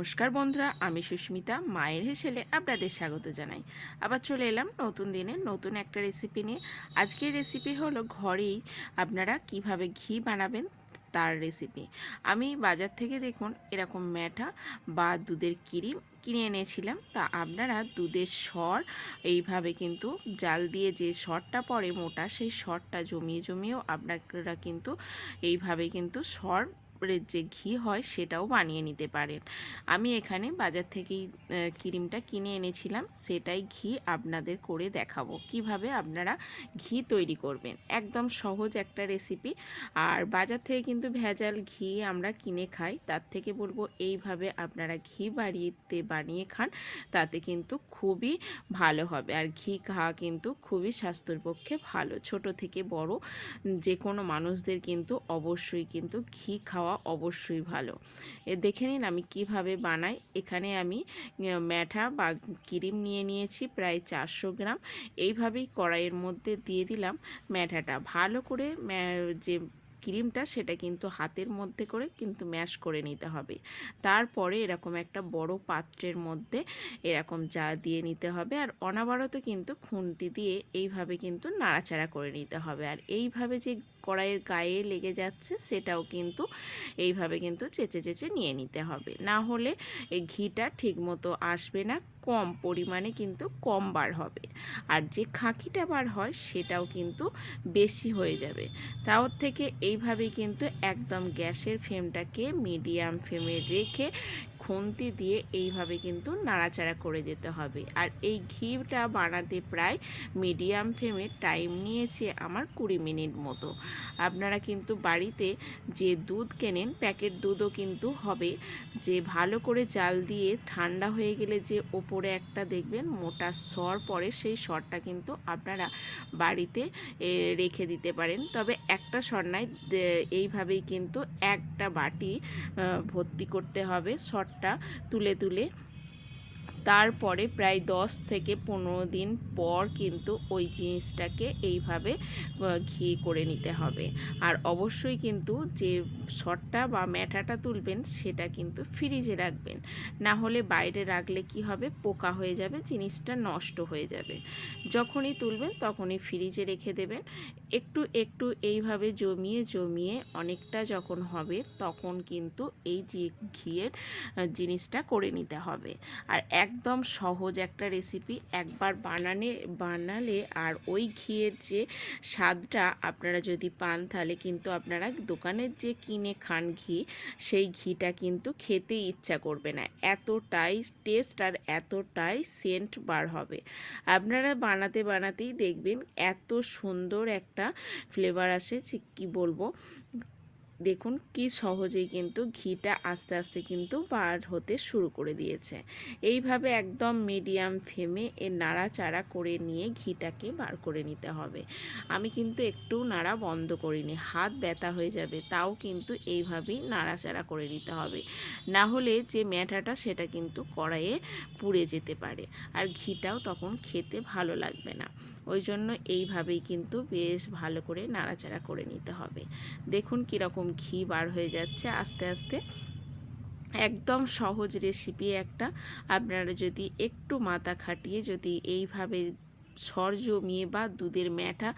নমস্কার বন্ধুরা, আমি সুস্মিতা, মায়ের হেসেলে আপনাদের স্বাগত জানাই। আবার চলে এলাম নতুন দিনে নতুন একটা রেসিপি নিয়ে। আজকের রেসিপি হলো ঘরেই আপনারা কীভাবে ঘি বানাবেন তার রেসিপি আমি বাজার থেকে দেখুন এরকম ম্যাঠা বা দুধের ক্রিম কিনে এনেছিলাম। তা আপনারা দুধের স্বর এইভাবে কিন্তু জাল দিয়ে যে স্বরটা পড়ে মোটা, সেই স্বরটা জমিয়ে, জমিয়েও আপনারা কিন্তু এইভাবে কিন্তু স্বর এর যে ঘি হয় সেটাও বানিয়ে নিতে পারেন। আমি এখানে বাজার থেকেই ক্রিমটা কিনে এনেছিলাম। সেটাই ঘি আপনাদের করে দেখাবো। কীভাবে আপনারা ঘি তৈরি করবেন। একদম সহজ একটা রেসিপি। আর বাজার থেকে কিন্তু ভেজাল ঘি আমরা কিনে খাই। তার থেকে বলব এইভাবে আপনারা ঘি বাড়িতে বানিয়ে খান, তাতে কিন্তু খুবই ভালো হবে। আর ঘি খাওয়া কিন্তু খুবই স্বাস্থ্যের পক্ষে ভালো। ছোট থেকে বড় যে কোনো মানুষদের কিন্তু অবশ্যই কিন্তু ঘি খাওয়া অবশ্যই ভালো। এ দেখে নিন আমি কীভাবে বানাই। এখানে আমি ম্যাঠা বা ক্রিম নিয়ে নিয়েছি, প্রায় চারশো গ্রাম। এইভাবেই কড়াইয়ের মধ্যে দিয়ে দিলাম ম্যাঠাটা। ভালো করে যে ক্রিমটা সেটা কিন্তু হাতের মধ্যে করে কিন্তু ম্যাশ করে নিতে হবে। তারপরে এরকম একটা বড় পাত্রের মধ্যে এরকম যা দিয়ে নিতে হবে আর অনাবরত কিন্তু খুন্তি দিয়ে এইভাবে কিন্তু নাড়াচাড়া করে নিতে হবে। আর এইভাবে যে কড়াইয়ের গায়ে লেগে যাচ্ছে, সেটাও কিন্তু এইভাবে কিন্তু চেঁচে চেঁচে নিয়ে নিতে হবে। না হলে এই ঘিটা ঠিকমতো আসবে না, কম পরিমাণে কিন্তু কম বার হবে। আর যে খাঁকিটা বার হয়, সেটাও কিন্তু বেশি হয়ে যাবে। তাও থেকে এইভাবেই কিন্তু একদম গ্যাসের ফ্লেমটাকে মিডিয়াম ফ্লেমে রেখে খুন্তি দিয়ে এইভাবে কিন্তু নাড়াচাড়া করে যেতে হবে। আর এই ঘিটা বানাতে প্রায় মিডিয়াম ফ্লেমে টাইম নিয়েছে আমার কুড়ি মিনিট মতো। আপনারা কিন্তু বাড়িতে যে দুধ কেনেন, প্যাকেট দুধও কিন্তু হবে। যে ভালো করে জাল দিয়ে ঠান্ডা হয়ে গেলে যে ওপরে একটা দেখবেন মোটা সর পড়ে, সেই সরটা কিন্তু আপনারা বাড়িতে রেখে দিতে পারেন। তবে একটা সর নাই এইভাবেই কিন্তু একটা বাটি ভর্তি করতে হবে। সরটা তুলে তুলে। তারপরে প্রায় দশ থেকে পনেরো দিন পর কিন্তু ওই জিনিসটাকে এইভাবে ঘি করে নিতে হবে। আর অবশ্যই কিন্তু যে শটটা বা ম্যাঠাটা তুলবেন সেটা কিন্তু ফ্রিজে রাখবেন। না হলে বাইরে রাখলে কি হবে? পোকা হয়ে যাবে, জিনিসটা নষ্ট হয়ে যাবে। যখনই তুলবেন তখনই ফ্রিজে রেখে দেবেন একটু একটু এইভাবে জমিয়ে জমিয়ে অনেকটা যখন হবে তখন কিন্তু এই যে ঘিয়ের জিনিসটা করে নিতে হবে। আর একদম সহজ একটা রেসিপি একবার বানানে, বানালে আর ওই ঘিয়ের যে স্বাদটা আপনারা যদি পান তাহলে কিন্তু আপনারা দোকানের যে কিনে খান ঘি, সেই ঘিটা কিন্তু খেতে ইচ্ছা করবে না। এতটাই টেস্ট আর এতটাই সেন্ট বার হবে। আপনারা বানাতে, বানাতেই দেখবেন এত সুন্দর একটা ফ্লেভার আসে কী বলব? দেখুন কি সহজেই কিন্তু ঘিটা আস্তে আস্তে কিন্তু বার হতে শুরু করে দিয়েছে। এইভাবে একদম মিডিয়াম ফ্লেমে এ নাড়াচাড়া করে নিয়ে ঘিটাকে বার করে নিতে হবে। আমি কিন্তু একটু নাড়া বন্ধ করিনি, হাত ব্যথা হয়ে যাবে, তাও কিন্তু এইভাবেই নাড়াচাড়া করে নিতে হবে। না হলে যে ম্যাঠাটা সেটা কিন্তু কড়াইয়ে পুড়ে যেতে পারে, আর ঘিটাও তখন খেতে ভালো লাগবে না। ওই জন্য এইভাবেই কিন্তু বেশ ভালো করে নাড়াচাড়া করে নিতে হবে। দেখুন কীরকম ঘি বার হয়ে যাচ্ছে আস্তে আস্তে। একদম সহজ রেসিপি একটা। আপনারা যদি একটু মাথা খাটিয়ে যদি এইভাবে সর জমিয়ে বা দুধের ম্যাঠা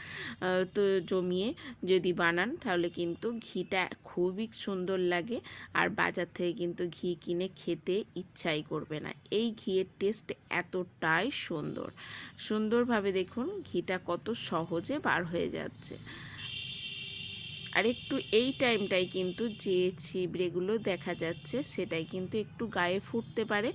তো জমিয়ে যদি বানান, তাহলে কিন্তু ঘিটা খুবই সুন্দর লাগে। আর বাজার থেকে কিন্তু ঘি কিনে খেতে ইচ্ছাই করবে না। এই ঘিয়ের টেস্ট এতটাই সুন্দর। সুন্দরভাবে দেখুন, ঘিটা কত সহজে বার হয়ে যাচ্ছে। আর একটু এই টাইমটাই কিন্তু যে ছিবড়েগুলো দেখা যাচ্ছে সেটাই কিন্তু একটু গায়ে ফুটতে পারে।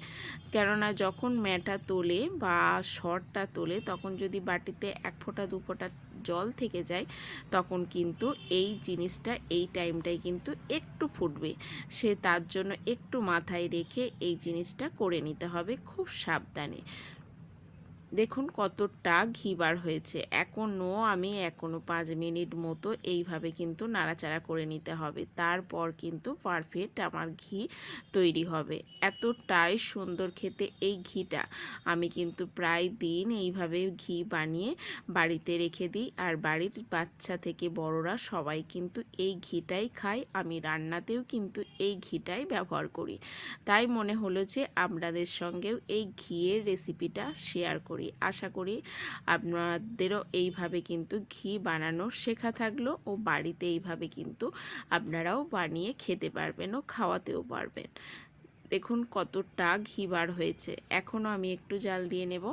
কেননা যখন ম্যাটা তোলে বা শরটা তোলে তখন যদি বাটিতে এক ফোঁটা, দু ফোঁটা জল থেকে যায় তখন কিন্তু এই জিনিসটা এই টাইমটাই কিন্তু একটু ফুটবে। সে তার জন্য একটু মাথায় রেখে এই জিনিসটা করে নিতে হবে খুব সাবধানে। দেখুন কতটা ঘি বার হয়েছে। এখনও আমি এখনও পাঁচ মিনিট মতো এইভাবে কিন্তু নাড়াচাড়া করে নিতে হবে। তারপর কিন্তু পারফেক্ট আমার ঘি তৈরি হবে। এতটাই সুন্দর খেতে এই ঘিটা। আমি কিন্তু প্রায় দিন এইভাবে ঘি বানিয়ে বাড়িতে রেখে দিই। আর বাড়ির বাচ্চা থেকে বড়রা সবাই কিন্তু এই ঘিটাই খায়। আমি রান্নাতেও কিন্তু এই ঘিটাই ব্যবহার করি। তাই মনে হলো যে, আপনাদের সঙ্গেও এই ঘিয়ের রেসিপিটা শেয়ার করি। আশা করি আপনাদেরও এইভাবে কিন্তু ঘি বানানো শেখা থাকল ও বাড়িতে এইভাবে কিন্তু আপনারাও বানিয়ে খেতে পারবেন ও খাওয়াতেও পারবেন। দেখুন কতটা ঘি বার হয়েছে। এখনও আমি একটু জাল দিয়ে নেব।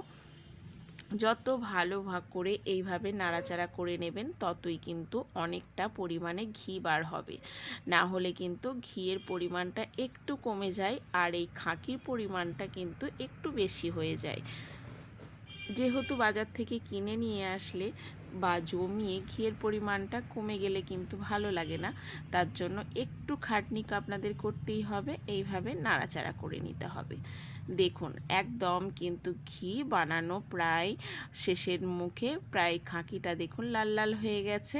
যত ভালো ভাগ করে এইভাবে নাড়াচাড়া করে নেবেন, ততই কিন্তু অনেকটা পরিমাণে ঘি বার হবে। না হলে কিন্তু ঘিয়ের পরিমাণটা একটু কমে যায় আর এই খাঁকির পরিমাণটা কিন্তু একটু বেশি হয়ে যায়। যেহেতু বাজার থেকে কিনে নিয়ে আসলে বা জমিয়ে ঘিয়ের পরিমাণটা কমে গেলে কিন্তু ভালো লাগে না। তার জন্য একটু খাটনি আপনাদের করতেই হবে, এইভাবে নাড়াচাড়া করে নিতে হবে। দেখুন, একদম কিন্তু ঘি বানানো প্রায় শেষের মুখে, প্রায় খাঁকিটা দেখুন লাল লাল হয়ে গেছে।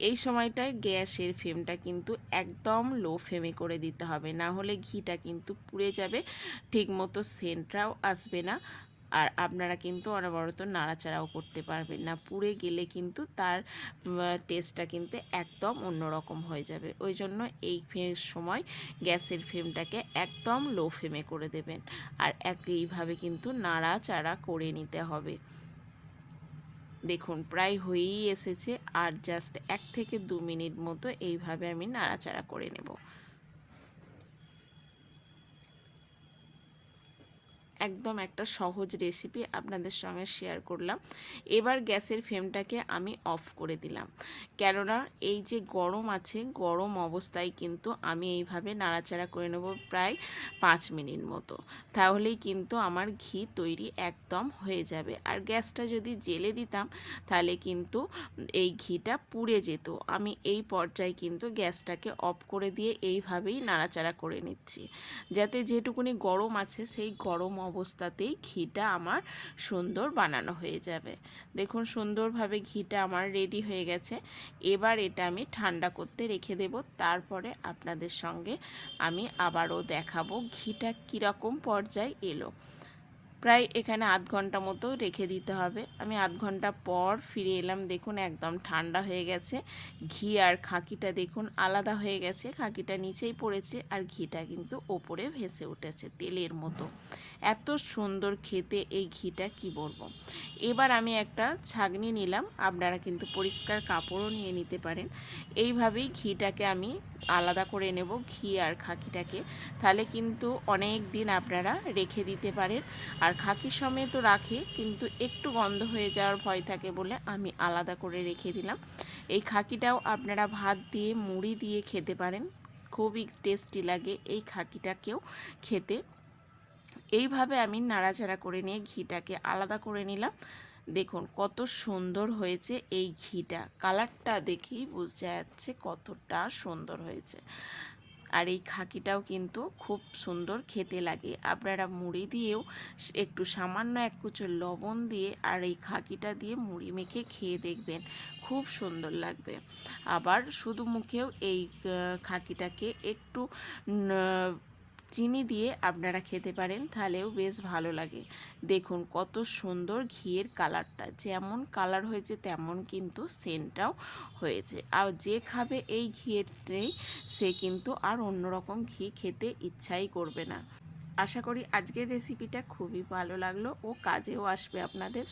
এই সময়টায় গ্যাসের ফ্লেমটা কিন্তু একদম লো ফ্লেমে করে দিতে হবে। না হলে ঘিটা কিন্তু পুড়ে যাবে, ঠিকমতো সেন্টটাও আসবে না। আর আপনারা কিন্তু অনবরত নাড়াচাড়াও করতে পারবেন না। পুড়ে গেলে কিন্তু তার টেস্টটা কিন্তু একদম অন্যরকম হয়ে যাবে। ওই জন্য এই সময় গ্যাসের ফ্লেমটাকে একদম লো ফ্লেমে করে দেবেন। আর এইভাবে কিন্তু নাড়াচাড়া করে নিতে হবে। দেখুন, প্রায় হয়েই এসেছে। আর জাস্ট এক থেকে দু মিনিট মতো এইভাবে আমি নাড়াচাড়া করে নেব। একদম একটা সহজ রেসিপি আপনাদের সঙ্গে শেয়ার করলাম। এবার গ্যাসের ফ্লেমটাকে আমি অফ করে দিলাম। কেননা এই যে গরম আছে, গরম অবস্থায় কিন্তু আমি এইভাবে নাড়াচাড়া করে নেব প্রায় পাঁচ মিনিট মতো। তাহলেই কিন্তু আমার ঘি তৈরি একদম হয়ে যাবে। আর গ্যাসটা যদি জেলে দিতাম, তাহলে কিন্তু এই ঘিটা পুড়ে যেত। আমি এই পর্যায়ে কিন্তু গ্যাসটাকে অফ করে দিয়ে এইভাবেই নাড়াচাড়া করে নিচ্ছি। যাতে যেটুকুনি গরম আছে, সেই গরম অবস্থাতেই ঘিটা আমার সুন্দর বানানো হয়ে যাবে। দেখুন, সুন্দরভাবে ঘিটা আমার রেডি হয়ে গেছে। এবার এটা আমি ঠান্ডা করতে রেখে দেব। তারপরে আপনাদের সঙ্গে আমি আবারও দেখাবো ঘিটা কীরকম পর্যায়ে এলো। প্রায় এখানে আধ ঘণ্টা মতো রেখে দিতে হবে। আমি আধ ঘণ্টা পর ফিরে এলাম, দেখুন একদম ঠান্ডা হয়ে গেছে। ঘি আর খাঁকিটা দেখুন আলাদা হয়ে গেছে, খাকিটা নিচেই পড়েছে আর ঘিটা কিন্তু ওপরে ভেসে উঠেছে তেলের মতো। এত সুন্দর খেতে এই ঘিটা, কি বলব? এবার আমি একটা ছাগনি নিলাম, আপনারা কিন্তু পরিষ্কার কাপড়ও নিয়ে নিতে পারেন। এইভাবেই ঘিটাকে আমি আলাদা করে নেব ঘি আর খাকিটাকে। তাহলে কিন্তু অনেক দিন আপনারা রেখে দিতে পারেন। আর খাকি সময় তো রাখে, কিন্তু একটু গন্ধ হয়ে যাওয়ার ভয় থাকে বলে আমি আলাদা করে রেখে দিলাম। এই খাকিটাও আপনারা ভাত দিয়ে, মুড়ি দিয়ে খেতে পারেন। খুবই টেস্টি লাগে এই খাকিটাকেও খেতে। এইভাবে আমি নাড়াচাড়া করে নিয়ে ঘিটাকে আলাদা করে নিলাম। দেখুন, কত সুন্দর হয়েছে এই ঘিটা। কালারটা দেখেই বোঝা যাচ্ছে কতটা সুন্দর হয়েছে। আর এই খাকিটাও কিন্তু খুব সুন্দর খেতে লাগে। আপনারা মুড়ি দিয়েও একটু সামান্য এক কুচো লবণ দিয়ে আর এই খাকিটা দিয়ে মুড়ি মেখে খেয়ে দেখবেন, খুব সুন্দর লাগবে। আবার শুধু মুখেও এই খাকিটাকে একটু চিনি দিয়ে আপনারা খেতে পারেন, তাহলেও বেশ ভালো লাগে। দেখুন কত সুন্দর ঘিয়ের কালারটা, যেমন কালার হয়েছে তেমন কিন্তু সেন্টটাও হয়েছে। আর যে খাবে এই ঘিয়ের সে কিন্তু আর অন্যরকম ঘি খেতে ইচ্ছাই করবে না। আশা করি আজকের রেসিপিটা খুবই ভালো লাগল ও কাজেও আসবে আপনাদের।